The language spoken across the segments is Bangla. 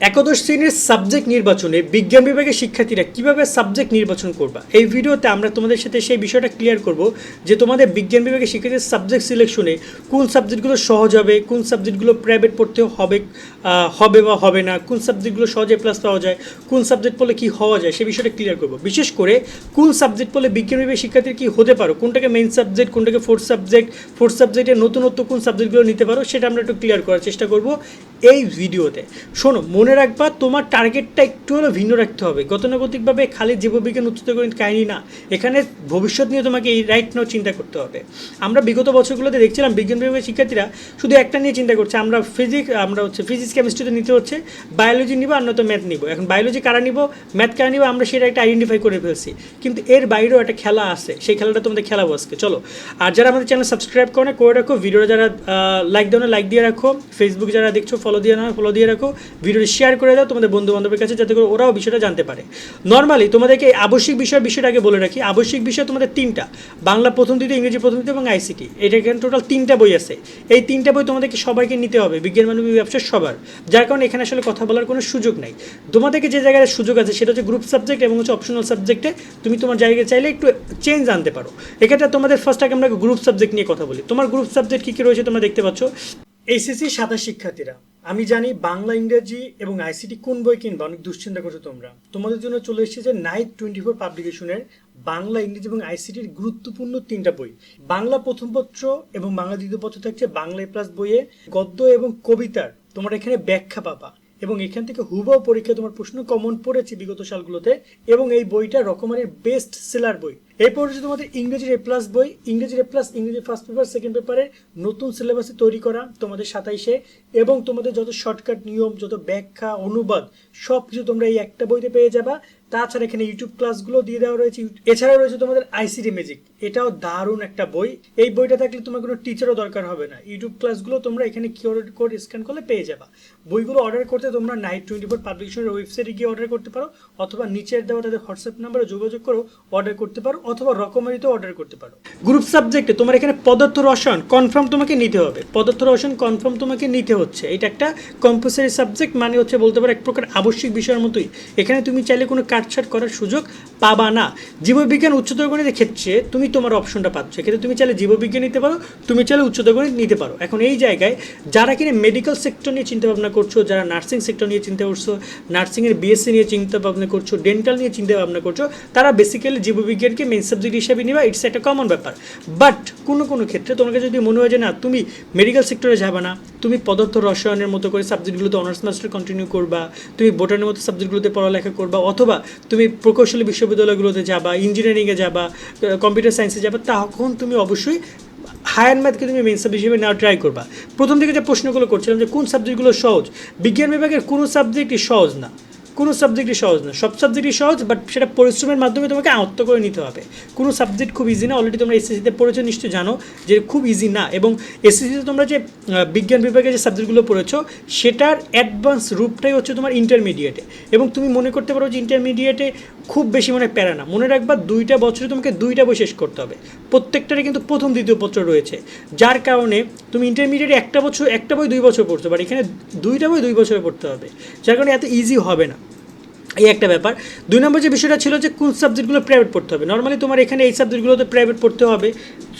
একাদশ শ্রেণির সাবজেক্ট নির্বাচনে বিজ্ঞান বিভাগের শিক্ষার্থীরা কীভাবে সাবজেক্ট নির্বাচন করবা? এই ভিডিওতে আমরা তোমাদের সাথে সেই বিষয়টা ক্লিয়ার করব যে তোমাদের বিজ্ঞান বিভাগের শিক্ষার্থীর সাবজেক্ট সিলেকশনে কোন সাবজেক্টগুলো সহজ হবে, কোন সাবজেক্টগুলো প্রাইভেট পড়তে হবে হবে বা হবে না, কোন সাবজেক্টগুলো সহজে প্লাস পাওয়া যায়, কোন সাবজেক্ট পড়লে কি হওয়া যায় সেই বিষয়টা ক্লিয়ার করব। বিশেষ করে কোন সাবজেক্ট পড়লে বিজ্ঞান বিভাগের শিক্ষার্থীর কি হতে পারো, কোনটাকে মেইন সাবজেক্ট কোনটাকে ফোর্থ সাবজেক্ট ফোর্থ সাবজেক্টে নতুনত্ব কোন সাবজেক্টগুলো নিতে পারো, সেটা আমরা একটু ক্লিয়ার করার চেষ্টা করব এই ভিডিওতে। শোনো, মনে রাখবা, তোমার টার্গেটটা একটু হলেও ভিন্ন রাখতে হবে। গতানুগতিকভাবে খালি জীববিজ্ঞান উচ্চতর গণিত কাহিনী না। এখানে ভবিষ্যৎ নিয়ে তোমাকে এই রাইট নাও চিন্তা করতে হবে। আমরা বিগত বছরগুলোতে দেখছিলাম বিজ্ঞান বিভাগের শিক্ষার্থীরা শুধু একটা নিয়ে চিন্তা করছে। আমরা ফিজিক্স আমরা হচ্ছে ফিজিক্স কেমিস্ট্রিতে নিতে হচ্ছে বায়োলজি নিব আর নয়তো ম্যাথ নিব। এখন বায়োলজি কারা নিব ম্যাথ কারা নিব, আমরা সেটা একটা আইডেন্টিফাই করে ফেলছি। কিন্তু এর বাইরেও একটা খেলা আছে। সেই খেলাটা তোমাদের খেলাবো আজকে। চলো। আর যারা আমাদের চ্যানেল সাবস্ক্রাইব করে করে রাখো। ভিডিওটা যারা লাইক দাও না লাইক দিয়ে রাখো। ফেসবুক যারা দেখছ ফলো দিয়ে না ফলো দিয়ে রাখো। ভিডিওটি শেয়ার করে দাও তোমাদের বন্ধু বান্ধবের কাছে যাতে করে ওরাও বিষয়টা জানতে পারে। নর্মালি তোমাদেরকে আবশ্যিক বিষয় বিষয়টা আগে বলে রাখি। আবশ্যিক বিষয় তোমাদের তিনটা। বাংলা প্রথম দ্বিতীয় ইংরেজি প্রথম দ্বিতীয় এবং আইসিটি এটা এখানে টোটাল তিনটা বই আছে। এই তিনটা বই তোমাদেরকে সবাইকে নিতে হবে। বিজ্ঞান, মানবিক, ব্যবসা সবার। যার কারণে এখানে আসলে কথা বলার কোনো সুযোগ নাই। তোমাদেরকে যে জায়গায় সুযোগ আছে সেটা হচ্ছে গ্রুপ সাবজেক্ট এবং হচ্ছে অপশনাল সাবজেক্টে তুমি তোমার জায়গায় চাইলে একটু চেঞ্জ আনতে পারো। এক্ষেত্রে তোমাদের ফার্স্ট আগে আমরা গ্রুপ সাবজেক্ট নিয়ে কথা বলি। তোমার গ্রুপ সাবজেক্ট কী কী রয়েছে তোমরা দেখতে পাচ্ছ? এইচএসসি সাতাশ শিক্ষার্থীরা। আমি জানি বাংলা, ইংরেজি এবং আইসিটি কোন বই কিনবা, অনেক দুশ্চিন্তা করছ তোমরা। তোমাদের জন্য চলে এসেছে নাইট টোয়েন্টি ফোর পাবলিকেশনের বাংলা, ইংরেজি এবং আইসিটির গুরুত্বপূর্ণ তিনটা বই। বাংলা প্রথম পত্র এবং বাংলা দ্বিতীয় পত্র থাকছে বাংলা প্লাস বইয়ে গদ্য এবং কবিতার। তোমার এখানে ব্যাখ্যা পাবা এবং এখান থেকে হুবাও পরীক্ষা তোমার প্রশ্ন কমন পড়েছে বিগত সালগুলোতে এবং এই বইটা রকমারির বেস্ট সেলার বই। এরপর হচ্ছে তোমাদের ইংরেজির এ প্লাস বই, ইংরেজির এ প্লাস ইংরেজি ফার্স্ট পেপার সেকেন্ড পেপারে নতুন সিলেবাসে তৈরি করা তোমাদের সাতাইশে এবং তোমাদের যত শর্টকাট নিয়ম, যত ব্যাখ্যা, অনুবাদ সব কিছু তোমরা এই একটা বইতে পেয়ে যাবা। তাছাড়া এখানে ইউটিউব ক্লাসগুলো দিয়ে দেওয়া রয়েছে। এছাড়াও রয়েছে তোমাদের আইসিডি ম্যাজিক এটাও দারুণ একটা বই। এই বইটা থাকলে তোমার কোনো টিচারও দরকার হবে না। ইউটিউব ক্লাসগুলো তোমরা এখানে কিউআর কোড স্ক্যান করলে পেয়ে যাবা। বইগুলো অর্ডার করতে তোমরা নাইট টোয়েন্টি ফোর পাবলিকেশনের ওয়েবসাইটে গিয়ে অর্ডার করতে পারো, অথবা নিচের দেওয়া তাদের হোয়াটসঅ্যাপ নাম্বারে যোগাযোগ করো অর্ডার করতে পারো। অথবা রকমারিতেও অর্ডার করতে পারো। গ্রুপ সাবজেক্টে তোমার এখানে পদার্থ রসায়ন কনফার্ম তোমাকে নিতে হবে। পদার্থ রসায়ন কনফার্ম তোমাকে নিতে হচ্ছে। এটা একটা কম্পালসারি সাবজেক্ট মানে হচ্ছে বলতে পারো এক প্রকার আবশ্যিক বিষয়ের মতোই। এখানে তুমি চাইলে কোনো কাটছাট করার সুযোগ পাবা না। জীববিজ্ঞান উচ্চতর গণিতের ক্ষেত্রে তুমি তোমার অপশনটা পাচ্ছ। এক্ষেত্রে তুমি চাইলে জীববিজ্ঞান নিতে পারো, তুমি চাইলে উচ্চতর গণিত নিতে পারো। এখন এই জায়গায় যারা কিনা মেডিকেল সেক্টর নিয়ে চিন্তা ভাবনা করছ, যারা নার্সিং সেক্টর নিয়ে চিন্তা করছ নার্সিংয়ের বিএসসি নিয়ে চিন্তা ভাবনা করছ ডেন্টাল নিয়ে চিন্তা ভাবনা করছ, তারা বেসিক্যালি জীববিজ্ঞানকে মেন সাবজেক্ট হিসেবে নিবা ইটস একটা কমন ব্যাপার। বাট কোনো কোনো ক্ষেত্রে তোমাকে যদি মনে হয় যে না, তুমি মেডিকেল সেক্টরে যাবে না, তুমি পদার্থ রসায়নের মতো করে সাবজেক্টগুলোতে অনার্স মাস্টার কন্টিনিউ করবা, তুমি বোটানের মতো সাবজেক্টগুলোতে পড়ালেখা করবা, অথবা তুমি প্রকৌশলী বিশ্ববিদ্যালয়গুলোতে যাবা ইঞ্জিনিয়ারিংয়ে যাবা কম্পিউটার সায়েন্সে যাবা, তখন তুমি অবশ্যই হায়ার ম্যাথকে তুমি মেন সাবজেক্ট হিসেবে নেওয়া ট্রাই করবা। প্রথম থেকে যে প্রশ্নগুলো করছিলাম যে কোন সাবজেক্টগুলো সহজ, বিজ্ঞান বিভাগের কোনো সাবজেক্টই সহজ না। কোনো সাবজেক্টই সহজ না। সব সাবজেক্টই সহজ বাট সেটা পরিশ্রমের মাধ্যমে তোমাকে আয়ত্ত করে নিতে হবে। কোনো সাবজেক্ট খুব ইজি না অলরেডি তোমরা এসএসসিতে পড়েছো, নিশ্চয়ই জানো যে খুব ইজি না। এবং এসএসসিতে তোমরা যে বিজ্ঞান বিভাগে যে সাবজেক্টগুলো পড়েছো, সেটার অ্যাডভান্স রূপটাই হচ্ছে তোমার ইন্টারমিডিয়েটে এবং তুমি মনে করতে পারো যে ইন্টারমিডিয়েটে খুব বেশি মনে প্যারা না। মনে রাখবা দুইটা বছরে তোমাকে দুইটা বই শেষ করতে হবে। প্রত্যেকটারই কিন্তু প্রথম, দ্বিতীয় পত্র রয়েছে। যার কারণে তুমি ইন্টারমিডিয়েটে একটা বছর, একটা বই দুই বছর পড়তে পারো এখানে দুইটা বই দুই বছরে পড়তে হবে। যার কারণে এত ইজি হবে না। এই একটা ব্যাপার। দুই নম্বর যে বিষয়টা ছিল যে, কোন সাবজেক্টগুলো প্রাইভেট পড়তে হবে? নর্মালি তোমার এখানে এই সাবজেক্টগুলোতে প্রাইভেট পড়তে হবে।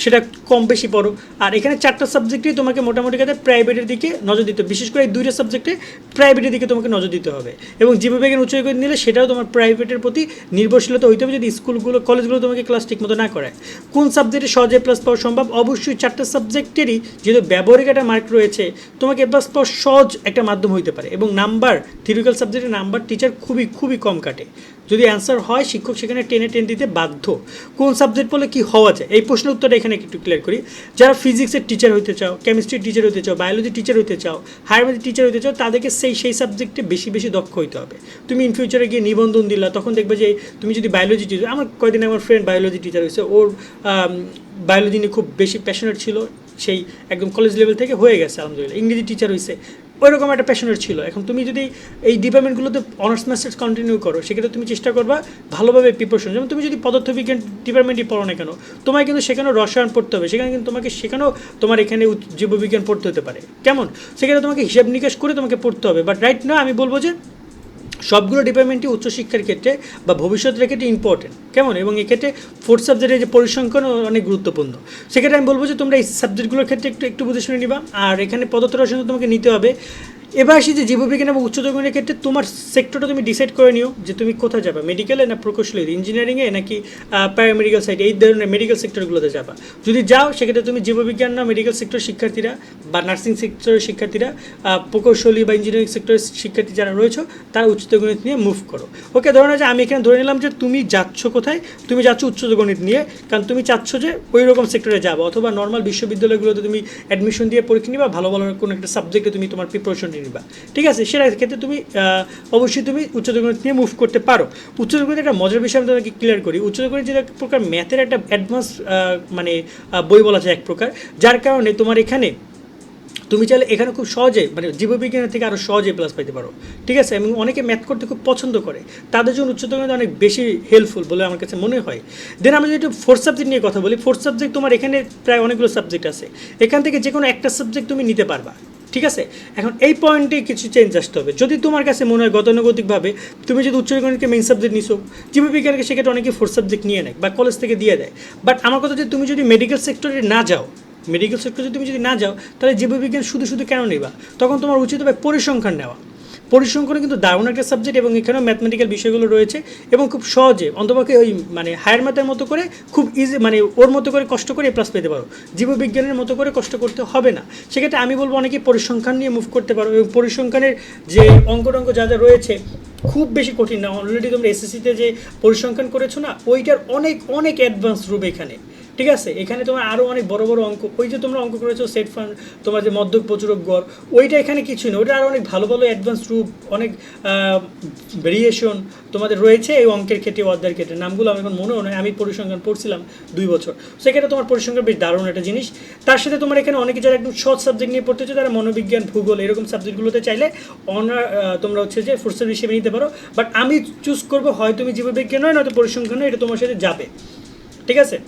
সেটা কম বেশি পড়ো আর এখানে চারটা সাবজেক্টেই তোমাকে মোটামুটি কাছে প্রাইভেটের দিকে নজর দিতে বিশেষ করে এই দুইটা সাবজেক্টে প্রাইভেটের দিকে তোমাকে নজর দিতে হবে। এবং জীববিজ্ঞান উচ্চ নিলে সেটাও তোমার প্রাইভেটের প্রতি নির্ভরশীলতা হইতে হবে যদি স্কুলগুলো, কলেজগুলো তোমাকে ক্লাস ঠিকমতো না করায়। কোন সাবজেক্টে সহজে প্লাস পাওয়া সম্ভব? অবশ্যই চারটা সাবজেক্টেরই যেহেতু ব্যবহারিক একটা মার্ক রয়েছে, তোমাকে প্লাস পাওয়া সহজ একটা মাধ্যম হইতে পারে। এবং নাম্বার থিওরিক্যাল সাবজেক্টের নাম্বার টিচার খুবই খুবই কম কাটে। যদি অ্যান্সার হয়, শিক্ষক সেখানে টেনে টেন দিতে বাধ্য। কোন সাবজেক্ট বলে কি হওয়া যায়? এই প্রশ্নের উত্তরটা এখানে একটু ক্লিয়ার করি। যারা ফিজিক্সের টিচার হতে চাও কেমিস্ট্রির টিচার হতে চাও বায়োলজি টিচার হতে চাও হায়ার ম্যাথের টিচার হতে চাও, তাদেরকে সেই সেই সাবজেক্টে বেশি বেশি দক্ষ হইতে হবে। তুমি ইন ফিউচারে গিয়ে নিবন্ধন দিলা, তখন দেখবে যে তুমি যদি বায়োলজি টিচার আমার কয়েকদিন আমার ফ্রেন্ড বায়োলজি টিচার হয়েছে ওর বায়োলজি নিয়ে খুব বেশি প্যাশনেট ছিল, সেই একদম কলেজ লেভেল থেকে হয়ে গেছে, আলহামদুলিল্লাহ। ইংরেজি টিচার হয়েছে ওইরকম একটা প্যাশনের ছিল। এখন তুমি যদি এই ডিপার্টমেন্টগুলোতে অনার্স মাস্টার্স কন্টিনিউ করো, সেক্ষেত্রে তুমি চেষ্টা করবা ভালোভাবে প্রিপারেশন যেমন তুমি যদি পদার্থবিজ্ঞান ডিপার্টমেন্টই পড়ো না কেন, তোমায় কিন্তু সেখানেও রসায়ন পড়তে হবে। সেখানে কিন্তু তোমাকে, সেখানেও তোমার এখানে জীববিজ্ঞান পড়তে হতে পারে। কেমন? সেখানে তোমাকে হিসাব নিকাশ করে তোমাকে পড়তে হবে। বাট রাইট না আমি বলব যে সবগুলো ডিপার্টমেন্টই উচ্চশিক্ষার ক্ষেত্রে বা ভবিষ্যতের ক্ষেত্রে ইম্পর্টেন্ট কেমন? এবং এক্ষেত্রে ফোর্থ সাবজেক্টের যে পরিসংখ্যান অনেক গুরুত্বপূর্ণ। সেক্ষেত্রে আমি বলব যে তোমরা এই সাবজেক্টগুলোর ক্ষেত্রে একটু একটু বুঝে শুনে নিবা। আর এখানে পদত্ব রসায়ন তোমাকে নিতে হবে এবার আসি যে জীববিজ্ঞান এবং উচ্চতর ক্ষেত্রে তোমার সেক্টরটা তুমি ডিসাইড করে নিও যে তুমি কোথায় যাবা মেডিকেলে না প্রকৌশলী ইঞ্জিনিয়ারিংয়ে নাকি প্যারামেডিক্যাল সাইড এই ধরনের মেডিকেল সেক্টরগুলোতে যাবা। যদি যাও, সেক্ষেত্রে তুমি জীববিজ্ঞান না মেডিকেল সেক্টর শিক্ষার্থীরা বা নার্সিং সেক্টরের শিক্ষার্থীরা প্রকৌশলী বা ইঞ্জিনিয়ারিং সেক্টরের শিক্ষার্থী যারা রয়েছে, তারা উচ্চতর গণিত নিয়ে মুভ করো। ওকে ধরো যে আমি এখানে ধরে নিলাম যে তুমি যাচ্ছ কোথায়? তুমি যাচ্ছ উচ্চতর গণিত নিয়ে, কারণ তুমি চাচ্ছ যে ওই রকম সেক্টরে যাব, অথবা নর্মাল বিশ্ববিদ্যালয়গুলোতে তুমি অ্যাডমিশন দিয়ে পরীক্ষা নিবা, ভালো ভালো কোনো একটা সাবজেক্টে তুমি তোমার প্রিপারেশন নিবা। ঠিক আছে সেটা ক্ষেত্রে তুমি অবশ্যই তুমি উচ্চতর গণিত নিয়ে মুভ করতে পারো। উচ্চতর গণিত একটা মজার বিষয় আমি তোমাকে ক্লিয়ার করি। উচ্চতর গণিত যেটা এক প্রকার ম্যাথের একটা অ্যাডভান্স মানে বই বলা যায় এক প্রকার। যার কারণে তোমার এখানে, তুমি চাইলে এখানে খুব সহজে মানে জীববিজ্ঞানের থেকে আরও সহজে প্লাস পাইতে পারো। ঠিক আছে, এবং অনেকে ম্যাথ করতে খুব পছন্দ করে। তাদের জন্য উচ্চতর গণিত অনেক বেশি হেল্পফুল বলে আমার কাছে মনে হয়। দেন আমরা যদি ফোর্থ সাবজেক্ট নিয়ে কথা বলি ফোর্থ সাবজেক্ট তোমার এখানে প্রায় অনেকগুলো সাবজেক্ট আছে। এখান থেকে যে কোনো একটা সাবজেক্ট তুমি নিতে পারবা। ঠিক আছে? এখন এই পয়েন্টে কিছু চেঞ্জ আসতে হবে। যদি তোমার কাছে মনে হয় গতানুগতিকভাবে তুমি যদি উচ্চ গণিতকে মেইন সাবজেক্ট নিছো জীববিজ্ঞানকে সেক্ষেত্রে অনেকে ফোর্থ সাবজেক্ট নিয়ে নেয় বা কলেজ থেকে দিয়ে দেয়। বাট আমার কথা যে তুমি যদি মেডিকেল সেক্টরে না যাও মেডিকেল সেক্টরে তুমি যদি না যাও, তাহলে জীববিজ্ঞান শুধু শুধু কেন নেবা? তখন তোমার উচিত হবে পরিসংখ্যান নেওয়া। পরিসংখ্যানে কিন্তু দারুণ একটা সাবজেক্ট এবং এখানেও ম্যাথমেটিক্যাল বিষয়গুলো রয়েছে এবং খুব সহজে অন্তপক্ষে ওই মানে হায়ার ম্যাথের মতো করে খুব ইজি মানে ওর মতো করে কষ্ট করে প্লাস পেতে পারো। জীববিজ্ঞানের মতো করে কষ্ট করতে হবে না। সেক্ষেত্রে আমি বলব অনেকে পরিসংখ্যান নিয়ে মুভ করতে পারো এবং পরিসংখ্যানের যে অঙ্ক টঙ্ক যা যা রয়েছে খুব বেশি কঠিন না। অলরেডি তোমরা এসএসসিতে যে পরিসংখ্যান করেছ না, ওইটার অনেক অনেক অ্যাডভান্স রূপ এখানে। ঠিক আছে? এখানে তোমার আরও অনেক বড় বড় অঙ্ক। ওই যে তোমরা অঙ্ক করেছ সেট ফান্ড তোমার যে মধ্যক প্রচুরক গড়, ওইটা এখানে কিছুই না। ওইটা আরও অনেক ভালো ভালো অ্যাডভান্স রূপ, অনেক ভেরিয়েশন তোমাদের রয়েছে এই অঙ্কের ক্ষেত্রে, অধ্যায়ের ক্ষেত্রে। নামগুলো আমার এখন মনেও নয় আমি পরিসংখ্যান পড়ছিলাম দুই বছর। সেক্ষেত্রে তোমার পরিসংখ্যান বেশ দারুণ একটা জিনিস। তার সাথে তোমার এখানে অনেকে যারা একদম সহজ সাবজেক্ট নিয়ে পড়তে চায় তারা মনোবিজ্ঞান, ভূগোল এরকম সাবজেক্টগুলোতে চাইলে অনার তোমরা হচ্ছে যে ফোর্সের হিসেবে নিতে পারো। বাট আমি চুজ করব হয় তুমি জীববিজ্ঞান নয়, নয়তো পরিসংখ্যান এটা তোমার সাথে যাবে। ঠিক আছে?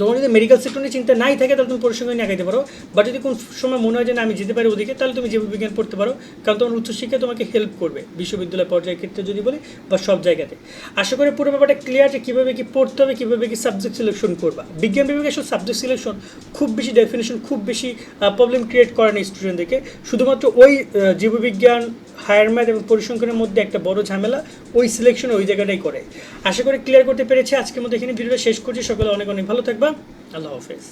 তোমার যদি মেডিকেল সেক্টর নিয়ে চিন্তা নাই থাকে, তাহলে তুমি পরিসংখ্যান নিয়ে আগাইতে পারো। বা যদি কোন সময় মনে হয় যে না, আমি যেতে পারি ওদিকে, তাহলে তুমি জীববিজ্ঞান পড়তে পারো, কারণ তোমার উচ্চশিক্ষা তোমাকে হেল্প করবে বিশ্ববিদ্যালয় পর্যায়ের ক্ষেত্রে যদি বলি, বা সব জায়গাতে। আশা করি পুরো ব্যাপারটা ক্লিয়ার যে কীভাবে কি পড়তে হবে, কীভাবে কি সাবজেক্ট সিলেকশন করবা। বিজ্ঞান বিভাগে আসলে সাবজেক্ট সিলেকশন খুব বেশি ডেফিনেশন খুব বেশি প্রবলেম ক্রিয়েট করে না স্টুডেন্টদেরকে শুধুমাত্র ওই জীববিজ্ঞান হায়ার ম্যাথ এবং পরিসংখ্যানের মধ্যে একটা বড় ঝামেলা, ওই সিলেকশন ওই জায়গাটাই করে। আশা করি ক্লিয়ার করতে পেরেছি। আজকের মধ্যে এখানে ভিডিওটা শেষ করছি। সকলে অনেক অনেক ভালো থাকবা আল্লাহ হাফেজ।